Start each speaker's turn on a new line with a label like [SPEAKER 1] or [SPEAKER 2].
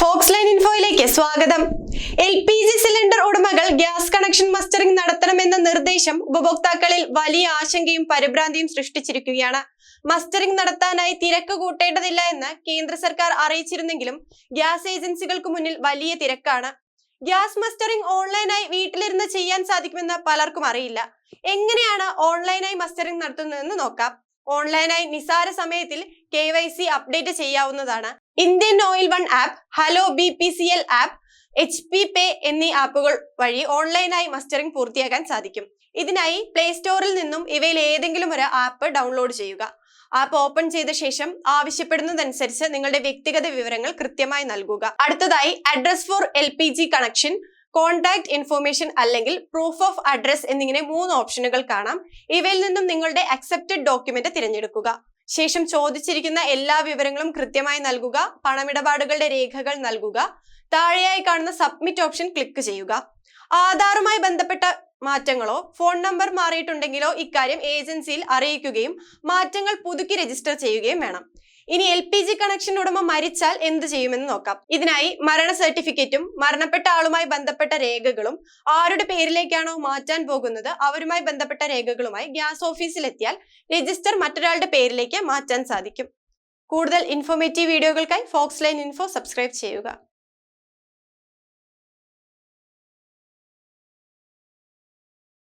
[SPEAKER 1] Fox line ഇൻഫോയിലേക്ക് സ്വാഗതം. L P G cylinder ഉടമകൾ ഗ്യാസ് കണക്ഷൻ മസ്റ്ററിംഗ് നടത്തണമെന്ന നിർദ്ദേശം ഉപഭോക്താക്കളിൽ വലിയ ആശങ്കയും പരിഭ്രാന്തിയും സൃഷ്ടിച്ചിരിക്കുകയാണ്. മസ്റ്ററിംഗ് നടത്താനായി തിരക്ക് കൂട്ടേണ്ടതില്ല എന്ന് കേന്ദ്ര സർക്കാർ അറിയിച്ചിരുന്നെങ്കിലും ഗ്യാസ് ഏജൻസികൾക്ക് മുന്നിൽ വലിയ തിരക്കാണ്. ഗ്യാസ് മസ്റ്ററിംഗ് ഓൺലൈനായി വീട്ടിലിരുന്ന് ചെയ്യാൻ സാധിക്കുമെന്ന് പലർക്കും അറിയില്ല. എങ്ങനെയാണ് ഓൺലൈനായി മസ്റ്ററിംഗ് നടത്തുന്നതെന്ന് നോക്കാം. ഓൺലൈനായി നിസാര സമയത്തിൽ കെ വൈ സി അപ്ഡേറ്റ് ചെയ്യാവുന്നതാണ്. Indian Oil One app hello B P C L app H P pay എന്നീ ആപ്പുകൾ വഴി ഓൺലൈനായി മസ്റ്ററിംഗ് പൂർത്തിയാക്കാൻ സാധിക്കും. ഇതിനായി പ്ലേ സ്റ്റോറിൽ നിന്നും ഇവയിൽ ഏതെങ്കിലും ഒരു ആപ്പ് ഡൗൺലോഡ് ചെയ്യുക. ആപ്പ് ഓപ്പൺ ചെയ്ത ശേഷം ആവശ്യപ്പെടുന്നതനുസരിച്ച് നിങ്ങളുടെ വ്യക്തിഗത വിവരങ്ങൾ കൃത്യമായി നൽകുക. അടുത്തതായി address for L connection contact information അല്ലെങ്കിൽ പ്രൂഫ് ഓഫ് അഡ്രസ് എന്നിങ്ങനെ മൂന്ന് ഓപ്ഷനുകൾ കാണാം. ഇവയിൽ നിന്നും നിങ്ങളുടെ അക്സെപ്റ്റഡ് ഡോക്യുമെന്റ് തിരഞ്ഞെടുക്കുക. ശേഷം ചോദിച്ചിരിക്കുന്ന എല്ലാ വിവരങ്ങളും കൃത്യമായി നൽകുക. പണമിടപാടുകളുടെ രേഖകൾ നൽകുക. താഴെയായി കാണുന്ന സബ്മിറ്റ് ഓപ്ഷൻ ക്ലിക്ക് ചെയ്യുക. ആധാറുമായി ബന്ധപ്പെട്ട മാറ്റങ്ങളോ ഫോൺ നമ്പർ മാറിയിട്ടുണ്ടെങ്കിലോ ഇക്കാര്യം ഏജൻസിയിൽ അറിയിക്കുകയും മാറ്റങ്ങൾ പുതുക്കി രജിസ്റ്റർ ചെയ്യുകയും വേണം. ഇനി എൽ പി ജി കണക്ഷൻ ഉടമ മരിച്ചാൽ എന്ത് ചെയ്യുമെന്ന് നോക്കാം. ഇതിനായി മരണ സർട്ടിഫിക്കറ്റും മരണപ്പെട്ട ആളുമായി ബന്ധപ്പെട്ട രേഖകളും ആരുടെ പേരിലേക്കാണോ മാറ്റാൻ പോകുന്നത് അവരുമായി ബന്ധപ്പെട്ട രേഖകളുമായി ഗ്യാസ് ഓഫീസിൽ എത്തിയാൽ രജിസ്റ്റർ മറ്റൊരാളുടെ പേരിലേക്ക് മാറ്റാൻ സാധിക്കും. കൂടുതൽ ഇൻഫോർമേറ്റീവ് വീഡിയോകൾക്കായി ഫോക്സ് ലൈൻ ഇൻഫോ സബ്സ്ക്രൈബ് ചെയ്യുക.